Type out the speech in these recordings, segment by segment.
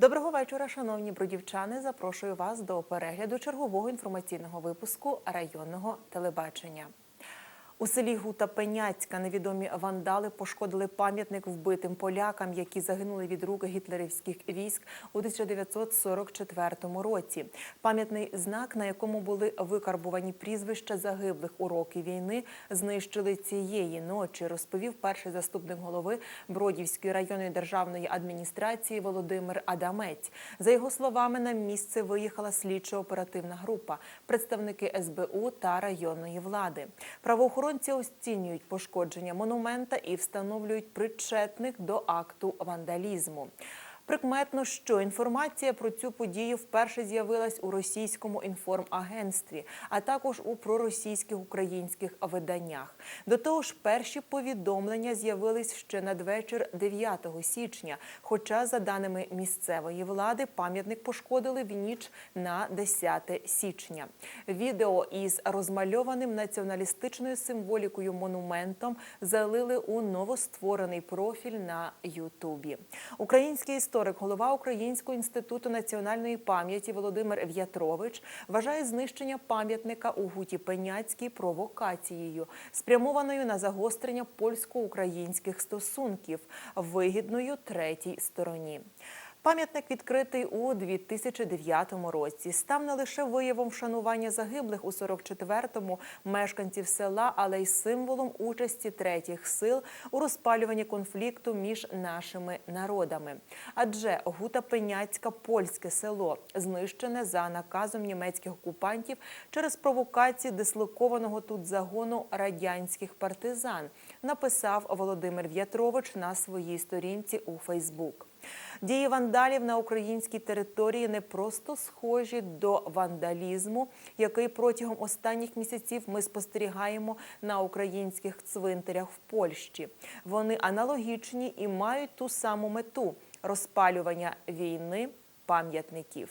Доброго вечора, шановні бродівчани. Запрошую вас до перегляду чергового інформаційного випуску районного телебачення. У селі Гута Пеняцька невідомі вандали пошкодили пам'ятник вбитим полякам, які загинули від рук гітлерівських військ у 1944 році. Пам'ятний знак, на якому були викарбувані прізвища загиблих у роки війни, знищили цієї ночі. Розповів перший заступник голови Бродівської районної державної адміністрації Володимир Адамець. За його словами, на місце виїхала слідчо-оперативна група, представники СБУ та районної влади. Правоохоронці оцінюють пошкодження монумента і встановлюють причетних до акту вандалізму. Прикметно, що інформація про цю подію вперше з'явилась у російському інформагентстві, а також у проросійських українських виданнях. До того ж, перші повідомлення з'явились ще надвечір 9 січня. Хоча, за даними місцевої влади, пам'ятник пошкодили в ніч на 10 січня. Відео із розмальованим націоналістичною символікою монументом залили у новостворений профіль на Ютубі. Український історик, голова Українського інституту національної пам'яті Володимир В'ятрович вважає знищення пам'ятника у Гуті Пеняцькій провокацією, спрямованою на загострення польсько-українських стосунків, вигідною третій стороні. Пам'ятник відкритий у 2009 році. Став не лише виявом вшанування загиблих у 44-му мешканців села, але й символом участі третіх сил у розпалюванні конфлікту між нашими народами. Адже Гута Пеняцька польське село знищене за наказом німецьких окупантів через провокації дислокованого тут загону радянських партизан, написав Володимир В'ятрович на своїй сторінці у Фейсбук. Дії вандалів на українській території не просто схожі до вандалізму, який протягом останніх місяців ми спостерігаємо на українських цвинтарях в Польщі. Вони аналогічні і мають ту саму мету розпалювання війни пам'ятників.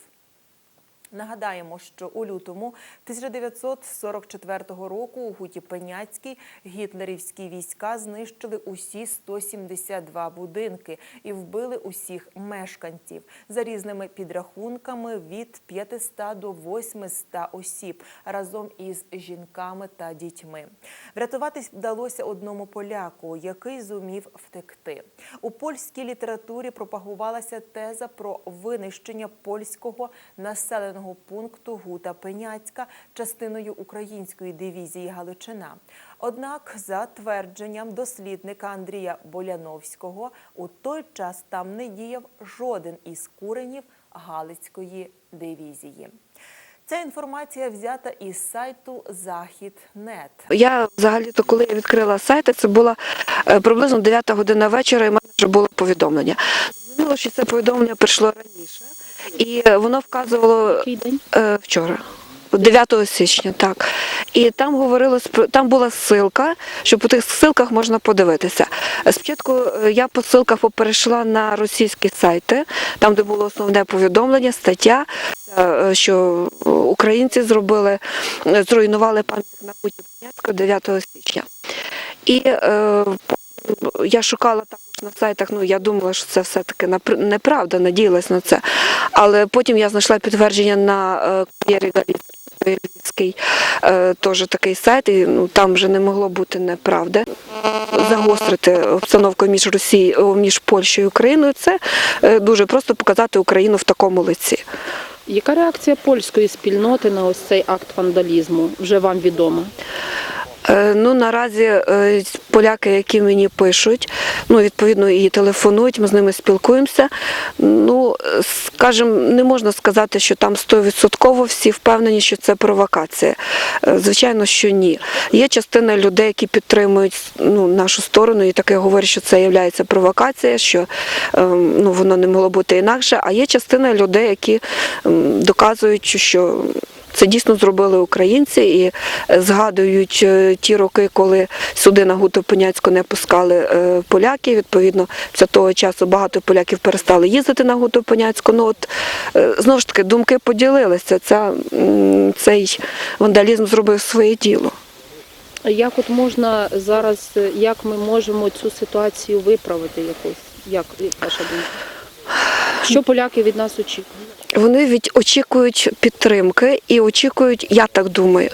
Нагадаємо, що у лютому 1944 року у Гуті Пеняцькій гітлерівські війська знищили усі 172 будинки і вбили усіх мешканців за різними підрахунками від 500 до 800 осіб разом із жінками та дітьми. Врятуватись вдалося одному поляку, який зумів втекти. У польській літературі пропагувалася теза про винищення польського населеного пункту Гута Пеняцька частиною української дивізії Галичина. Однак, за твердженням дослідника Андрія Боляновського, у той час там не діяв жоден із куренів Галицької дивізії. Ця інформація взята із сайту Захід.нет. Я взагалі-то, коли я відкрила сайт, це була е, приблизно 9 година вечора, і в мене вже було повідомлення. Зрозуміло, що це повідомлення прийшло раніше, і е, воно вказувало Який день? е, вчора. 9 січня, так. І там говорилось про там була ссылка, що по тих ссылках можна подивитися. Е, Спочатку е, я по ссылках поперейшла на російські сайти, там, де було основне повідомлення, стаття, е, що українці зробили, е, зруйнували пам'ятник на Путі Пеняцького 9 січня. І е, потім я шукала також на сайтах, ну я думала, що це все-таки неправда, надіялась на це. Але потім я знайшла підтвердження на е, Кур'єрі е, теж такий сайт, і ну, там вже не могло бути неправди. Загострити обстановку між Росією, між Польщею і Україною, це е, дуже просто показати Україну в такому лиці. Яка реакція польської спільноти на ось цей акт вандалізму? Вже вам відомо? Е, Ну, наразі е, поляки, які мені пишуть, ну, відповідно, і телефонують, ми з ними спілкуємося. Ну, скажімо, не можна сказати, що там 100% всі впевнені, що це провокація. Е, Звичайно, що ні. Є частина людей, які підтримують ну, нашу сторону і таке говорять, що це є провокація, що е, ну, воно не могло бути інакше. А є частина людей, які доказують, що це дійсно зробили українці і е, згадують е, ті роки, коли сюди на Гуту Пеняцьку не пускали е, поляки. Відповідно, з того часу багато поляків перестали їздити на Гуту Пеняцьку. Ну от знову ж таки думки поділилися. Ця, цей вандалізм зробив своє діло. Як от можна зараз, як ми можемо цю ситуацію виправити якось? Як як ваша думка? Що поляки від нас очікують? Вони від очікують підтримки і очікують, я так думаю,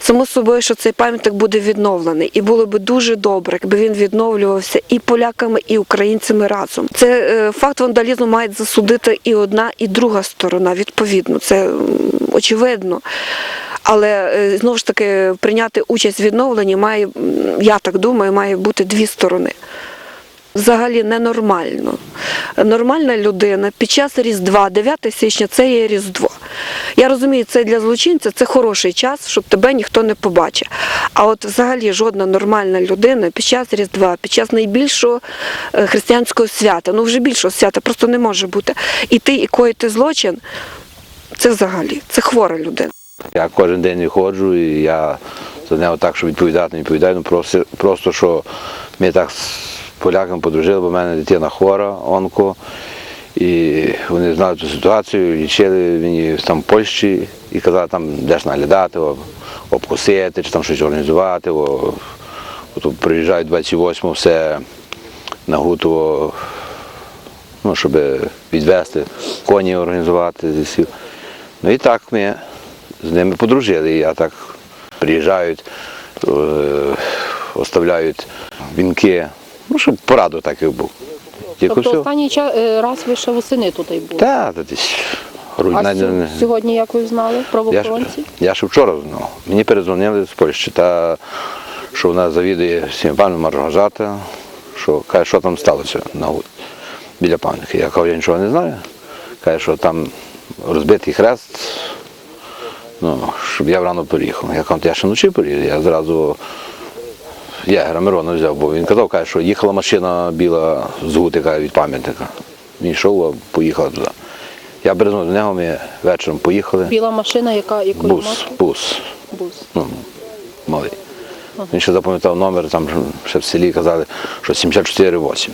само собою, що цей пам'ятник буде відновлений. І було б дуже добре, якби він відновлювався і поляками, і українцями разом. Це е, факт вандалізму мають засудити і одна, і друга сторона. Відповідно, це очевидно. Але е, знову ж таки прийняти участь в відновленні має, я так думаю, має бути дві сторони. Взагалі ненормально. Нормальна людина під час Різдва, 9 січня, це є Різдво. Я розумію, це для злочинця це хороший час, щоб тебе ніхто не побачив. А от взагалі жодна нормальна людина під час Різдва, під час найбільшого е, християнського свята, ну вже більшого свята просто не може бути. Іти і коїти злочин, це взагалі, це хвора людина. Я кожен день виходжу і я за нього так, що відповідати, не відповідаю. Ну, просто, просто що ми так з поляками подружили, бо в мене дитина хвора, онко. І вони знали цю ситуацію, лічили мені там в Польщі і казали, там деш наглядати, обкусити, чи там щось організувати. О, от приїжджають 28 все на Гутово, ну, щоб відвезти, коні організувати зі сіл. Ну і так ми з ними подружили. Я так приїжджають, е, оставляють вінки. Ну, щоб пораду так і був. Тобто все. останній е, раз ви ще восени тут і були. Та, та десь А сьо- сьогодні як ви знали, я, ж, правоохоронці? я ще вчора знав. Мені передзвонили з Польщі, та, що вона завідує всім паном Маргажата, що каже, що там сталося на біля пам'ятника. Я кажу, я нічого не знаю. Каже, що там розбитий хрест, ну, щоб я врано поїхав. Я кажу, я ще вночі поїду. Я зразу ягера Мирона взяв, бо він казав, каже, що їхала машина біла з гутика від пам'ятника. Він йшов, а поїхала туди. Я березнув до нього, ми вечором поїхали. Біла машина, яка якої Бус, марки? бус, Бус. ну, малий. Він ще запам'ятав номер, там ще в селі казали, що 7480.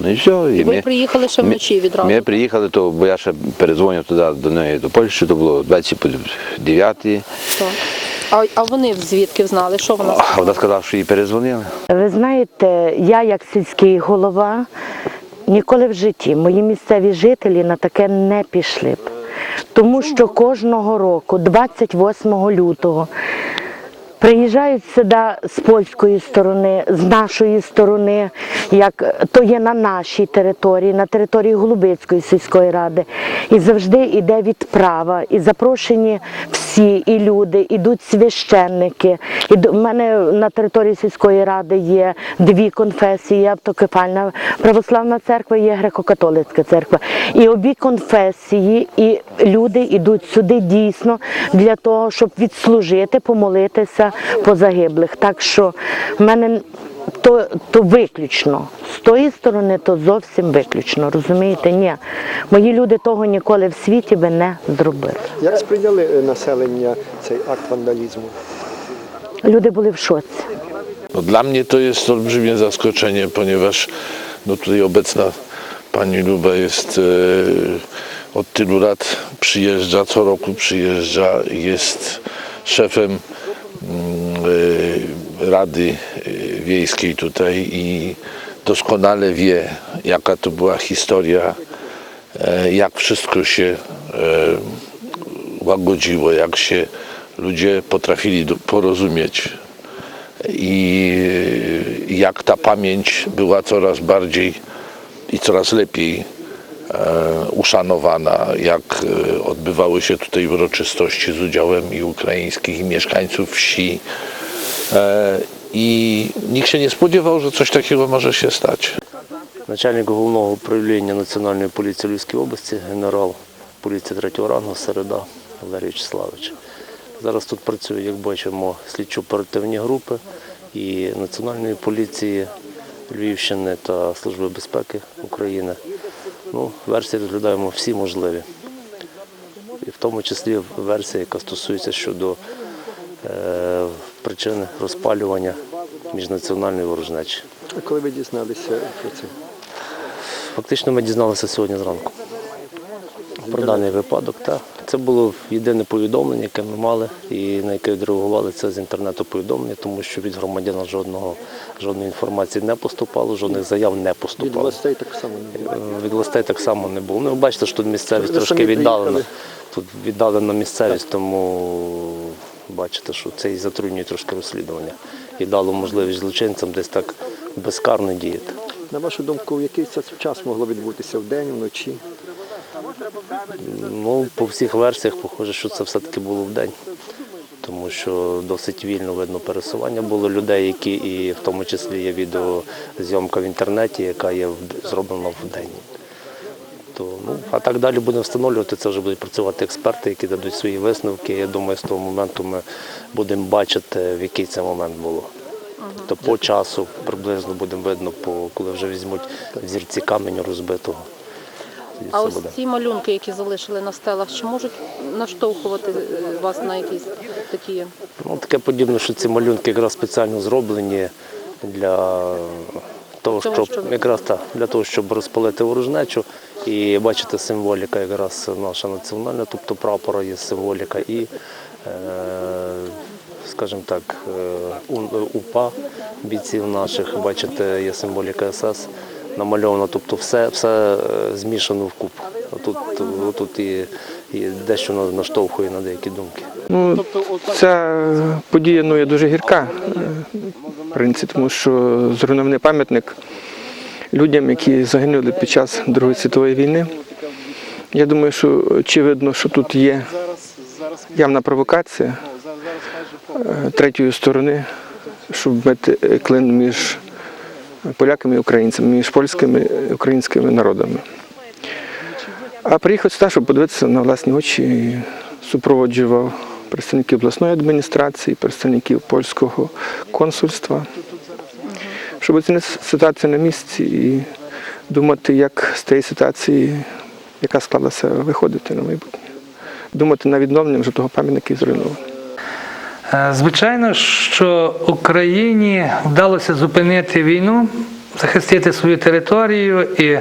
Ну і все. І Ви приїхали ще вночі відразу? Ми приїхали, то, бо я ще передзвонив туди до неї до Польщі, то було 29 Так. А, а вони звідки знали, що вона А сказала? вона сказала, що їй перезвонили. Ви знаєте, я як сільський голова ніколи в житті мої місцеві жителі на таке не пішли б. Тому що кожного року, 28 лютого, приїжджають сюди з польської сторони, з нашої сторони, як то є на нашій території, на території Голубицької сільської ради. І завжди йде відправа, і запрошені всі, і люди, ідуть священники. І до мене на території сільської ради є дві конфесії: є автокефальна православна церква, є греко-католицька церква. І обі конфесії, і люди йдуть сюди дійсно для того, щоб відслужити, помолитися по загиблих. Так що в мене то, то виключно. З тої сторони, то зовсім виключно. Розумієте? Ні. Мої люди того ніколи в світі би не зробили. Як сприйняли е, naселення цей акт wandalizmu? Люди були в шоці. No, dla mnie to jest olbrzymie zaskoczenie, ponieważ no, tutaj obecna pani Luba jest e, od tylu lat, przyjeżdża, co roku przyjeżdża, jest szefem mm, e, Rady Wiejskiej tutaj i doskonale wie, jaka to była historia, e, jak wszystko się e, łagodziło, jak się ludzie potrafili porozumieć i jak ta pamięć była coraz bardziej i coraz lepiej uszanowana, jak e, odbywały się tutaj uroczystości z udziałem i ukraińskich, i mieszkańców wsi. E, I nikt się nie spodziewał, że coś takiego może się stać. начальник головного управління Національної поліції Львівської області, генерал поліції третього рангу Середа Валерій Вячеславович. Зараз тут працюють, як бачимо, слідчо-оперативні групи і Національної поліції Львівщини та Служби безпеки України. Ну, версії розглядаємо всі можливі. І в тому числі версія, яка стосується щодо е, причини розпалювання міжнаціональної ворожнечі. А коли ви дізналися про це? Фактично ми дізналися сьогодні зранку про даний випадок. Та Це було єдине повідомлення, яке ми мали, і на яке відреагували це з інтернету повідомлення, тому що від громадян жодного жодної інформації не поступало, жодних заяв не Від поступало. властей так само не було. Е, Від властей так само не було. Ну, ви бачите, що тут місцевість Ви трошки віддалена. Тут віддалена місцевість, тому бачите, що це і затруднює трошки розслідування. І дало можливість злочинцям десь так безкарно діяти. На вашу думку, в який це час могло відбутися вдень, вночі? Ну, по всіх версіях, похоже, що це все-таки було в день. Тому що досить вільно видно пересування було людей, які і в тому числі є відеозйомка в інтернеті, яка є зроблена в день. То, ну, а так далі будемо встановлювати, це вже будуть працювати експерти, які дадуть свої висновки. Я думаю, з того моменту ми будемо бачити, в який це момент було. Тобто по часу приблизно будемо видно, по, коли вже візьмуть зірці каменю розбитого. Тоді А все ось буде. ці малюнки, які залишили на стелах, чи можуть наштовхувати е, вас на якісь такі Ну, таке подібне, що ці малюнки якраз спеціально зроблені для того, Того, щоб щоб- якраз так, для того, щоб розпалити ворожнечу. І бачите, символіка якраз наша національна, тобто прапора є символіка і, е, скажімо так, е, У- УПА бійців наших, бачите, є символіка СС намальовано, тобто все, все е, змішано вкупу. Тут, тут і, і дещо наштовхує на деякі думки. Ну, ця подія ну, є дуже гірка, в принципі, тому що зруйнований пам'ятник людям, які загинули під час Другої світової війни. Я думаю, що очевидно, що тут є явна провокація е, третьої сторони, щоб бити клин між поляками і українцями, між польськими і українськими народами. А приїхав сюди, щоб подивитися на власні очі, і супроводжував представників обласної адміністрації, представників польського консульства, щоб оцінити ситуацію на місці і думати, як з тієї ситуації, яка склалася, виходити на майбутнє. Думати на відновлення вже того пам'ятника, який зруйнований. Е, Звичайно, що Україні вдалося зупинити війну, захистити свою територію, і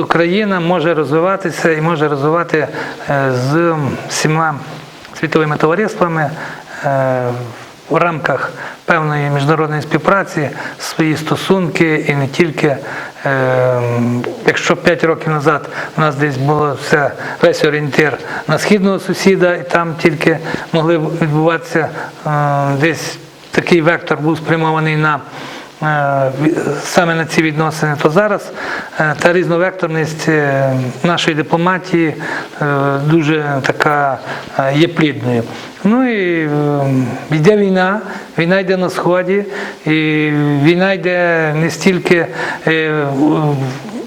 Україна може розвиватися і може розвивати е, з всіма світовими товариствами е, в рамках певної міжнародної співпраці свої стосунки і не тільки. е, Якщо 5 років назад у нас десь було все, весь орієнтир на східного сусіда, і там тільки могли відбуватися е, десь такий вектор був спрямований на саме на ці відносини, то зараз е, та різновекторність е, нашої дипломатії е, дуже така е, є плідною. Ну і е, йде війна, війна йде на сході, і війна йде не стільки е,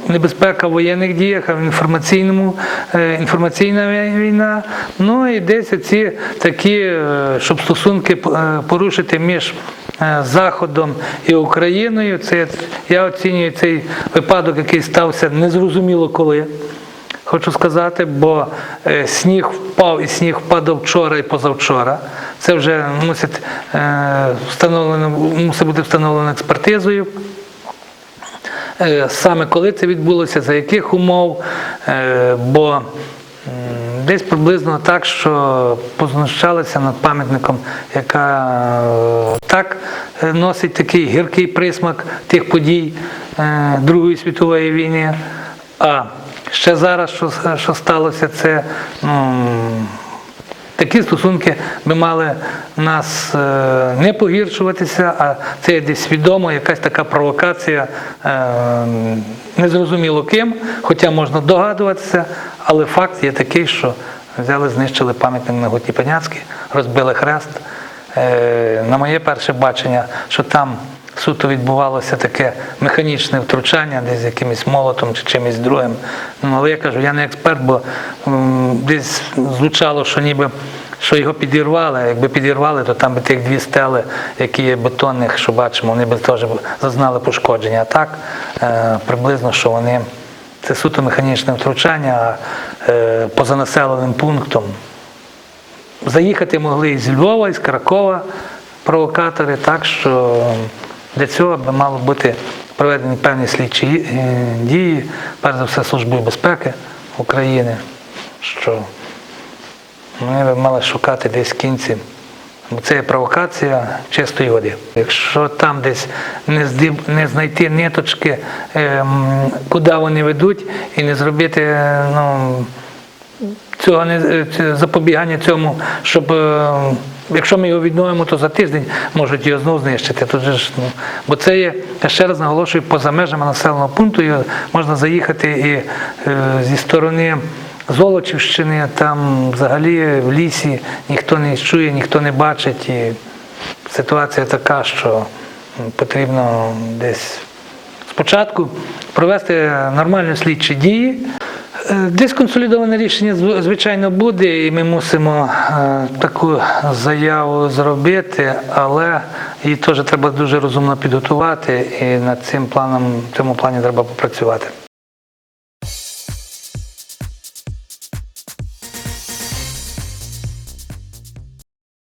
небезпека в воєнних діях, а в інформаційному е, інформаційна війна. Ну і десь ці такі, е, щоб стосунки е, порушити між е, Заходом і Україною. Це я оцінюю цей випадок, який стався незрозуміло коли. Хочу сказати, бо е, сніг впав і сніг впадав вчора і позавчора. Це вже мусить е, встановлено, мусить бути встановлено експертизою. Е, Саме коли це відбулося, за яких умов, е, бо десь приблизно так, що познущалися над пам'ятником, яка е, так е, носить такий гіркий присмак тих подій е, Другої світової війни. А ще зараз, що, що сталося, це ну, Такі стосунки би мали нас не погіршуватися, а це десь свідомо якась така провокація, незрозуміло ким, хоча можна догадуватися, але факт є такий, що взяли, знищили пам'ятник на Гуті Пеняцький, розбили хрест. Е, На моє перше бачення, що там суто відбувалося таке механічне втручання, десь якимось молотом чи чимось другим. Ну, але я кажу, я не експерт, бо десь звучало, що ніби що його підірвали. Якби підірвали, то там би тих дві стели, які є бетонних, що бачимо, вони би теж зазнали пошкодження. А так е, приблизно, що вони це суто механічне втручання е, позанаселеним пунктом. Заїхати могли із Львова, із Кракова провокатори, так що для цього би мало бути проведені певні слідчі е, дії, перш за все Службою безпеки України, що Вони би мали шукати десь кінці. Це є провокація чистої води. Якщо там десь не, здіб- не знайти ниточки, ем, куди вони ведуть, і не зробити е, ну, цього не е, запобігання цьому, щоб е, якщо ми його відновимо, то за тиждень можуть його знову знищити. Тут ж, ну, бо це є, я ще раз наголошую, поза межами населеного пункту і можна заїхати і зі сторони. Золочівщини, там взагалі в лісі ніхто не чує, ніхто не бачить. І ситуація така, що потрібно десь спочатку провести нормальні слідчі дії. Е, Десь консолідоване рішення звичайно буде, і ми мусимо е, таку заяву зробити, але її теж треба дуже розумно підготувати, і над цим планом, в цьому плані треба попрацювати.